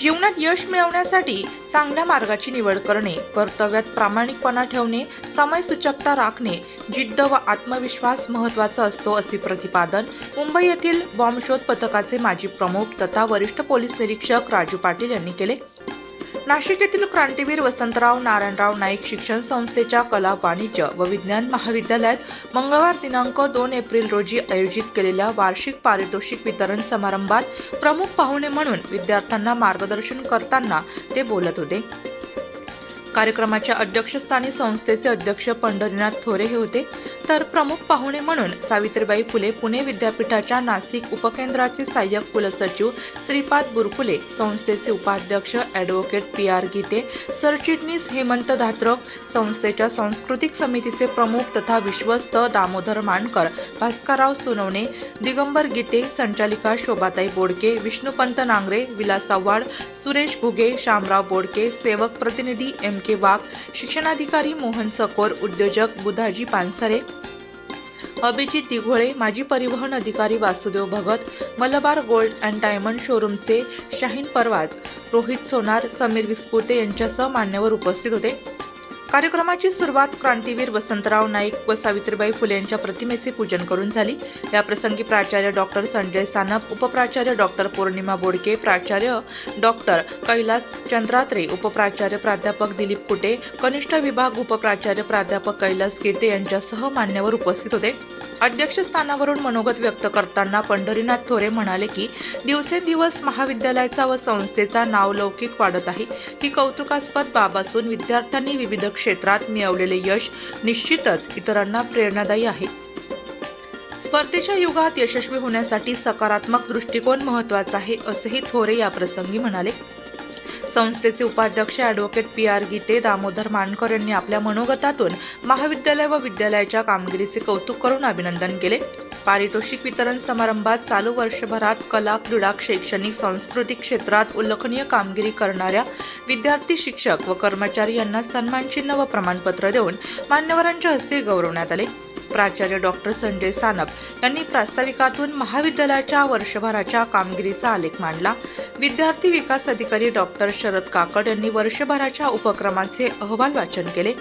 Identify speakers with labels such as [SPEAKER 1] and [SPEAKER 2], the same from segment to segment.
[SPEAKER 1] जीवनात यश मिळवण्यासाठी चांगल्या मार्गाची निवड करणे कर्तव्यात प्रामाणिकपणा ठेवणे समयसूचकता राखणे जिद्द व आत्मविश्वास महत्त्वाचा असतो असे प्रतिपादन मुंबई येथील बॉम्बशोध पथकाचे माजी प्रमुख तथा वरिष्ठ पोलीस निरीक्षक राजू पाटील यांनी केले. नाशिक येथील क्रांतीवीर वसंतराव नारायणराव नाईक शिक्षण संस्थेच्या कला वाणिज्य व विज्ञान महाविद्यालयात मंगळवार दिनांक दोन एप्रिल रोजी आयोजित केलेल्या वार्षिक पारितोषिक वितरण समारंभात प्रमुख पाहुणे म्हणून विद्यार्थ्यांना मार्गदर्शन करताना ते बोलत होते. कार्यक्रमाच्या अध्यक्षस्थानी संस्थेचे अध्यक्ष पंढरीनाथ थोरे हे होते. तर प्रमुख पाहुणे म्हणून सावित्रीबाई फुले पुणे विद्यापीठाच्या नाशिक उपकेंद्राचे सहाय्यक कुलसचिव श्रीपाद बुरफुले संस्थेचे उपाध्यक्ष ॲडव्होकेट पी आर गीते सरचिटणीस हेमंत धात्रक संस्थेच्या सांस्कृतिक समितीचे प्रमुख तथा विश्वस्त दामोदर मानकर भास्करराव सोनवणे दिगंबर गीते संचालिका शोभाताई बोडके विष्णुपंत नांगरे विलास आव्हाड सुरेश घुगे शामराव बोडके सेवक प्रतिनिधी एम के वाघ शिक्षणाधिकारी मोहन चकोर उद्योजक बुधाजी पानसरे अभिजित दिघोळे माजी परिवहन अधिकारी Vasudev Bhagat Malabar gold and diamond शोरूमचे Shaheen परवाज Rohit Sonar Sameer Vispute यांच्यासह मान्यवर उपस्थित होते. कार्यक्रमाची सुरुवात क्रांतीवीर वसंतराव नाईक व सावित्रीबाई फुले यांच्या प्रतिमेचे पूजन करून झाली. या प्रसंगी प्राचार्य डॉक्टर संजय सानप उपप्राचार्य डॉक्टर पौर्णिमा बोडके प्राचार्य डॉक्टर कैलास चंद्रात्रे उपप्राचार्य प्राध्यापक दिलीप कुटे कनिष्ठ विभाग उपप्राचार्य प्राध्यापक कैलास कीर्ते यांच्यासह मान्यवर उपस्थित होते. अध्यक्षस्थानावरून मनोगत व्यक्त करताना पंढरीनाथ थोरे म्हणाले की दिवसेंदिवस महाविद्यालयाचा व संस्थेचा नावलौकिक वाढत आहे. ही कौतुकास्पद बाब असून विद्यार्थ्यांनी विविध क्षेत्रात मिळवलेले यश निश्चितच इतरांना प्रेरणादायी आहे. स्पर्धेच्या युगात यशस्वी होण्यासाठी सकारात्मक दृष्टिकोन महत्त्वाचा आहे असेही थोरे याप्रसंगी म्हणाले. संस्थेचे उपाध्यक्ष advocate P R Gite Damodar Mankar यांनी आपल्या मनोगतातून महाविद्यालय व विद्यालयाच्या कामगिरीचे कौतुक करून अभिनंदन केले. पारितोषिक वितरण समारंभात चालू वर्षभरात कला क्रीडा शैक्षणिक सांस्कृतिक क्षेत्रात उल्लेखनीय कामगिरी करणाऱ्या विद्यार्थी शिक्षक व कर्मचारी यांना सन्मानचिन्ह व प्रमाणपत्र देऊन मान्यवरांच्या हस्ते गौरवण्यात आले. प्राचार्य डॉक्टर संजय सानप यांनी प्रास्ताविकातून महाविद्यालयाच्या वर्षभराच्या कामगिरीचा आलेख मांडला. विद्यार्थी विकास अधिकारी डॉक्टर शरद काकड यांनी वर्षभराच्या उपक्रमांचे अहवाल वाचन केले.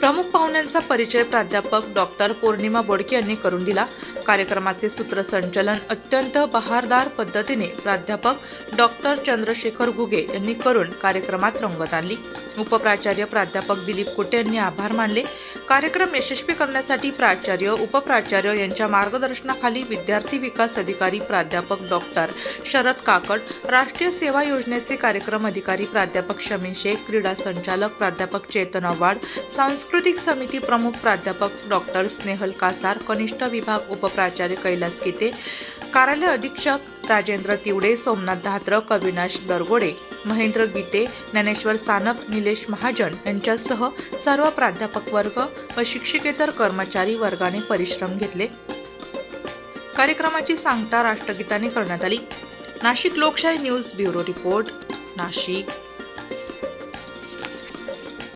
[SPEAKER 1] प्रमुख पाहुण्यांचा परिचय प्राध्यापक डॉक्टर पौर्णिमा बोडके यांनी करून दिला. कार्यक्रमाचे सूत्रसंचलन अत्यंत बहारदार पद्धतीने प्राध्यापक डॉक्टर चंद्रशेखर घुगे यांनी करून कार्यक्रमात रंगत आणली. उपप्राचार्य प्राध्यापक दिलीप कुटे यांनी आभार मानले. कार्यक्रम यशस्वी करण्यासाठी प्राचार्य उपप्राचार्य यांच्या मार्गदर्शनाखाली विद्यार्थी विकास अधिकारी प्राध्यापक डॉक्टर शरद काकड राष्ट्रीय सेवा योजनेचे कार्यक्रम अधिकारी प्राध्यापक शमीन शेख क्रीडा संचालक प्राध्यापक चेतन आव्हाड सांस्कृतिक समिती प्रमुख प्राध्यापक डॉक्टर स्नेहल कासार कनिष्ठ विभाग उपप्राचार्य कैलास गीते कार्यालय अधीक्षक राजेंद्र तिवडे सोमनाथ धात्रक अविनाश दरगोडे महेंद्र गीते ज्ञानेश्वर सानप निलेश महाजन यांच्यासह सर्व प्राध्यापक वर्ग व शिक्षकेतर कर्मचारी वर्गाने परिश्रम घेतले. कार्यक्रमाची सांगता राष्ट्रगीताने करण्यात आली. नाशिक लोकशाही न्यूज ब्युरो रिपोर्ट नाशिक.